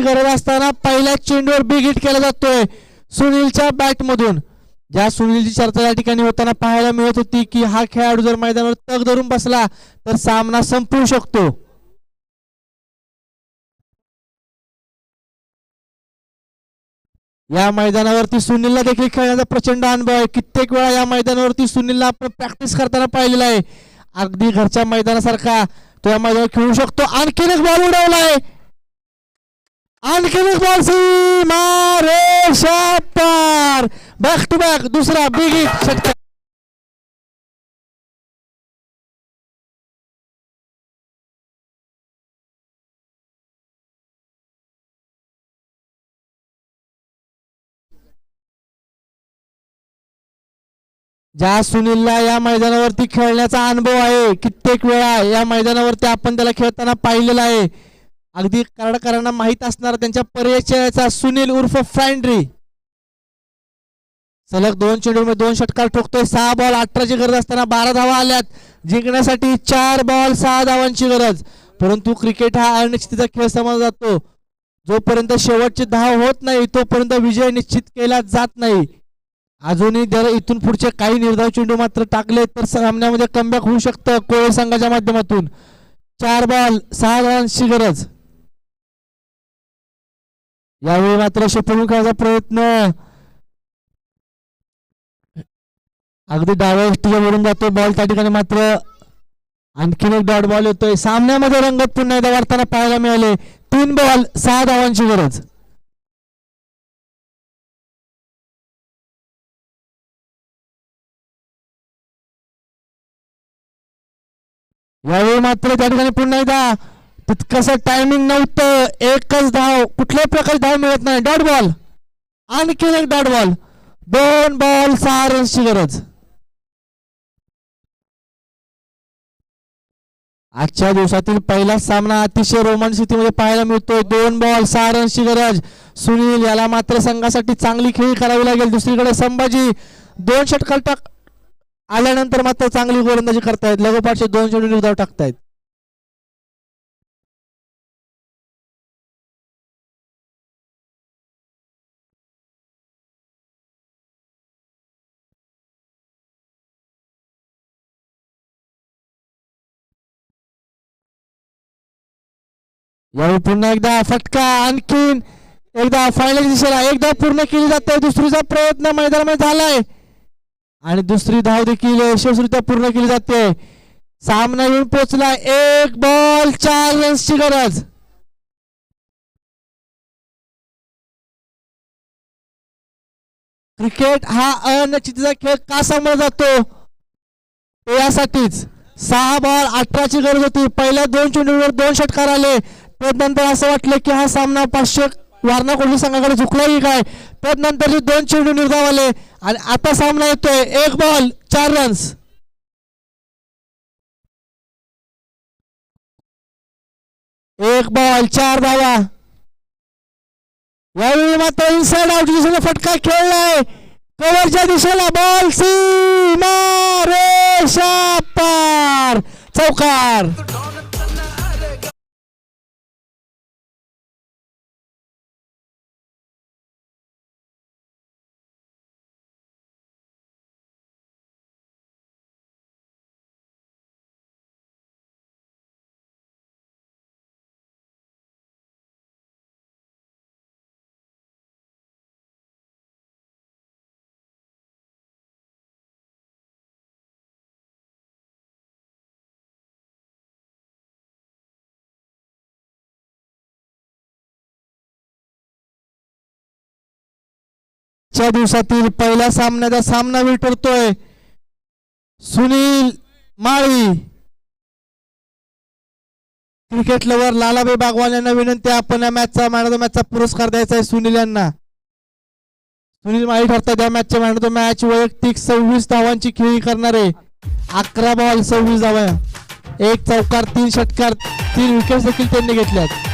धावांची गरज असताना पहिल्या चेंडूवर बिग हिट केला जातोय. सुनीलच्या बॅट मधून. ज्या सुनीलची चर्चा या ठिकाणी होताना पाहायला मिळत होती की हा खेळाडू जर मैदानावर तग धरून बसला तर सामना संपू शकतो. या मैदानावरती सुनीलला देखील खेळण्याचा प्रचंड अनुभव आहे. कित्येक वेळा या मैदानावरती सुनीलला आपण प्रॅक्टिस करताना पाहिलेला आहे. अगदी घरच्या मैदानासारखा तो या मैदानावर खेळू शकतो. आणखीन एक बॉल उडवला आहे आणखीन एक बॉल सीमा रेषा पार बॅक टू बॅक दुसरा बिग हिट षटकार ज्या सुनीलला या मैदानावरती खेळण्याचा अनुभव आहे कित्येक वेळा या मैदानावरती आपण त्याला खेळताना पाहिलेला आहे. अगदी कराडकरांना माहीत असणार त्यांच्या परिचयाचा सुनील उर्फ फ्रँड्री. सलग दोन चेंडूमध्ये दोन षटकार ठोकतोय. सहा बॉल अठराची गरज असताना बारा धावा आल्यात. जिंकण्यासाठी चार बॉल सहा धावांची गरज. परंतु क्रिकेट हा अनिश्चितचा खेळ समजला जातो. जोपर्यंत शेवटची धाव होत नाही तोपर्यंत विजय निश्चित केला जात नाही. अजूनही जर इथून पुढचे काही निर्धाव चेंडू मात्र टाकले तर सामन्यामध्ये कमबॅक होऊ शकतं कोळे संघाच्या माध्यमातून. चार बॉल सहा धावांची गरज. यावेळी मात्र क्षेत्रफळ प्रयत्न. अगदी डाव्या एसटीच्या वरून जातो बॉल त्या ठिकाणी मात्र आणखीन एक डॉट बॉल येतोय. सामन्यामध्ये रंगत पुन्हा एकदा वाढताना पाहायला मिळाले. तीन बॉल सहा धावांची गरज. यावेळी मात्र त्या ठिकाणी पुन्हा एकदा तितकंसं टायमिंग नव्हतं. एकच धाव कुठल्याही प्रकारची धाव मिळत नाही. डॉट बॉल आणखीन एक डॉट बॉल दोन बॉल सहा रन्सची गरज. आजच्या दिवसातील पहिला सामना अतिशय रोमांच स्थितीमध्ये पाहायला मिळतो दोन बॉल सहा रन्सची गरज. सुनील याला मात्र संघासाठी चांगली खेळी करावी लागेल. दुसरीकडे संभाजी दोन षटकार टाक आल्यानंतर मात्र चांगली गोलंदाजी करतायत. लगोपाठचे दोन चेंडू निर्धाव टाकतायत. यावेळी पुन्हा एकदा फटका आणखीन एकदा फायनल दिशेला एकदा पूर्ण केली जाते दुसरीचा प्रयत्न मैदानामध्ये झालाय. आणि दुसरी धाव देखील यशस्वीरित्या पूर्ण केली जाते. सामना येऊन पोहोचला एक बॉल चार रन्सची गरज. क्रिकेट हा अनिश्चितीचा खेळ का समजला जातो? यासाठीच सहा बॉल अठराची गरज होती. पहिल्या दोन चेंडूवर दोन षटकार आले. त्यानंतर असं वाटलं की हा सामना पाचशे वारणा कोहली संघाकडे झुकलाही काय? त्यानंतर दोन चेंडू निर्धाव आले आणि आता सामना येतोय. एक बॉल चार रन्स एक बॉल चार धावा यावेळी मात्र इनसाइड आउट दिशेने फटका खेळलाय. कव्हरच्या दिशेला बॉल सीमा मारे पार. चौकार. आजच्या दिवसातील पहिल्या सामन्याचा सामना ठरतोय सुनील माळी. क्रिकेट लवर लालाबाई बागवान यांना विनंती आपण या मॅचचा मॅन ऑफ द मॅचचा पुरस्कार द्यायचा आहे सुनील यांना. सुनील माळी ठरतात या मॅचच्या मॅन ऑफ द मॅच वैयक्तिक सव्वीस धावांची खेळी करणारे. अकरा बॉल सव्वीस धावा. एक चौकार तीन षटकार तीन विकेट देखील त्यांनी घेतल्यात.